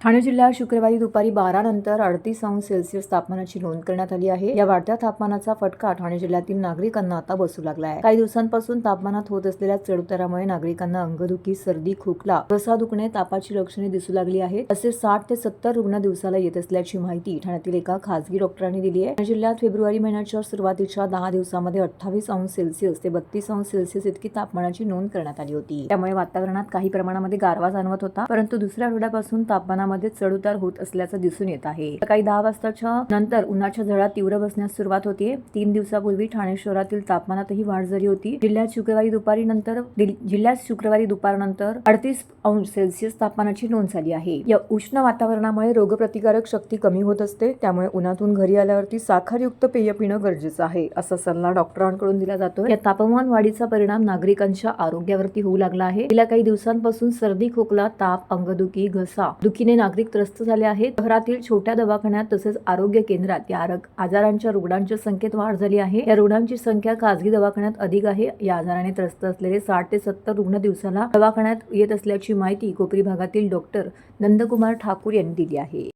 ठाणे जिल्ह्यात शुक्रवारी दुपारी बारा नंतर अडतीस अंश सेल्सिअस तापमानाची नोंद करण्यात आली आहे. या वाढत्या तापमानाचा फटका ठाणे जिल्ह्यातील नागरिकांना आता बसू लागला आहे काही दिवसांपासून तापमानात होत असलेल्या चढउतारामुळे नागरिकांना अंगदुखी सर्दी खोकला घसा दुखणे तापाची लक्षणे दिसू लागली आहेत. असे साठ ते सत्तर रुग्ण दिवसाला येत असल्याची माहिती ठाण्यातील एका खासगी डॉक्टरांनी दिली आहे. ठाणे जिल्ह्यात फेब्रुवारी महिन्याच्या सुरुवातीच्या दहा दिवसामध्ये अठ्ठावीस अंश सेल्सिअस ते बत्तीस अंश सेल्सिअस इतकी तापमानाची नोंद करण्यात आली होती. त्यामुळे वातावरणात काही प्रमाणामध्ये गारवा जाणवत होता परंतु दुसऱ्या आठवड्यापासून तापमानामध्ये चढउतार होत असल्याचं दिसून येत आहे. सकाळी दहा वाजताच्या नंतर उन्हाच्या झळा तीव्र बसण्यास सुरुवात होते. तीन दिवसापूर्वी ठाणे शहरातील तापमानातही वाढ झाली होती. जिल्ह्यात शुक्रवारी दुपारी नंतर जिल्ह्यात शुक्रवारी दुपारनंतर अडतीस अंश सेल्सिअस तापमानाची नोंद झाली आहे. या उष्ण वातावरणामुळे रोगप्रतिकारक शक्ती कमी होत असते त्यामुळे उन्हातून घरी आल्यावरती साखरयुक्त पेय पिणं गरजेचं आहे असा सल्ला डॉक्टरांकडून दिला जातो या तापमान वाढीचा परिणाम नागरिकांच्या आरोग्यावरती होऊ लागला आहे. गेल्या काही दिवसांपासून सर्दी खोकला ताप अंगदुखी घसा दुखीने नागरिक त्रस्त झाले आहेत. शहरातील छोट्या दवाखान्यात तसेच आरोग्य केंद्रात या आजारांच्या रुग्णांच्या संख्येत वाढ झाली आहे. या रुग्णांची संख्या खासगी दवाखान्यात अधिक आहे. या आजाराने त्रस्त असलेले साठ ते सत्तर रुग्ण दिवसाला दवाखान्यात येत असल्याची माहिती कोपरी भागातील डॉक्टर नंदकुमार ठाकूर यांनी दिली आहे.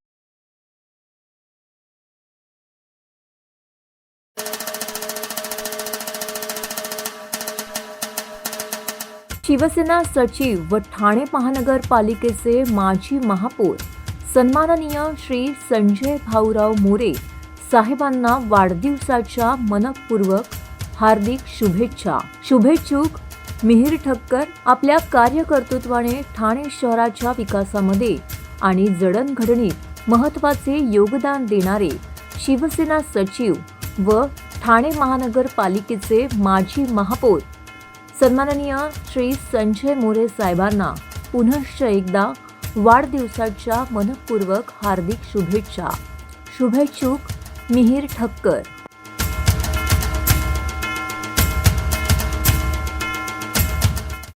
शिवसेना सचिव व ठाणे महानगरपालिकेचे माजी महापौर सन्माननीय श्री संजय भाऊराव मोरे साहेबांना वाढदिवसाच्या मनपूर्वक हार्दिक शुभेच्छा. शुभेच्छुक मिहीर ठक्कर आपल्या कार्यकर्तृत्वाने ठाणे शहराच्या विकासामध्ये आणि जडणघडणीत महत्त्वाचे योगदान देणारे शिवसेना सचिव व ठाणे महानगरपालिकेचे माजी महापौर. सन्माननीय श्री संजय मोरे साहेबांना पुनश्च एकदा वाढदिवसाच्या मनपूर्वक हार्दिक शुभेच्छा. शुभेच्छुक मिहीर ठक्कर